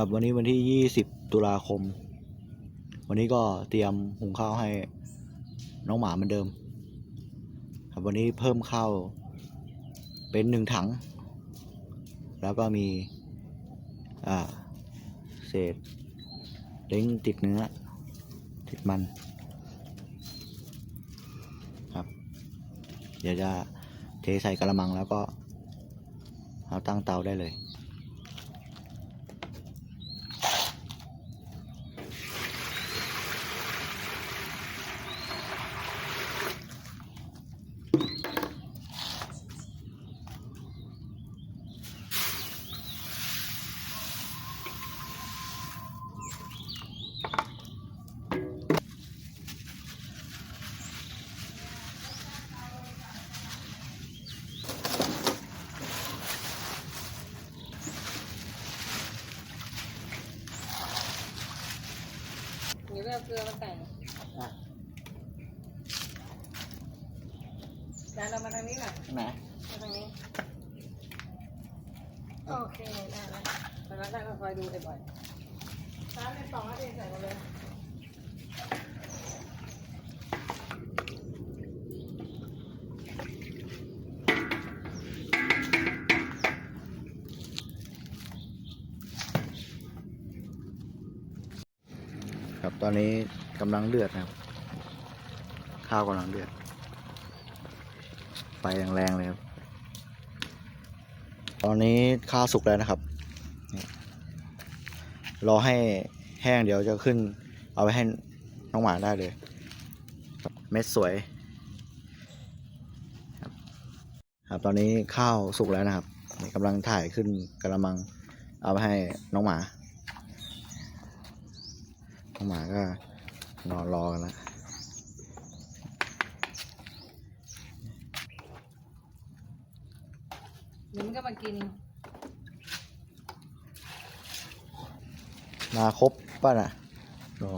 ครับวันนี้วันที่ยี่สิบตุลาคม วันนี้ก็เตรียมหุงข้าวให้น้องหมาเหมือนเดิม ครับวันนี้เพิ่มข้าวเป็นหนึ่งถัง แล้วก็มีอ่าเศษเล้งติดเนื้อ ติดมันครับ เดี๋ยวจะเทใส่กระมังแล้วก็เอาตั้งเตาได้เลย เดี๋ยวไปเอาเกลือมาแต่งอะจานเรามาทางนี้หน่อยไหนมาทางนี้ โอเคได้แล้วแต่ละท่านก็คอยดูบ่อยๆร้านเป็นสองนาทีใส่มาเลย ครับ ตอนนี้กำลังเดือดนะครับ ข้าวกำลังเดือดไฟแรงๆเลยครับ ตอนนี้ข้าวสุกแล้วนะครับ รอให้แห้งเดี๋ยวจะขึ้น เอาไปให้น้องหมาได้เลย เม็ดสวย ครับตอนนี้ข้าวสุกแล้วนะครับกำลังถ่ายขึ้นกระมัง เอาไปให้น้องหมา น้องหมาก็นอนรอกันแล้วเดี๋ยวมันก็มากิน มาครบป่ะน่ะรอ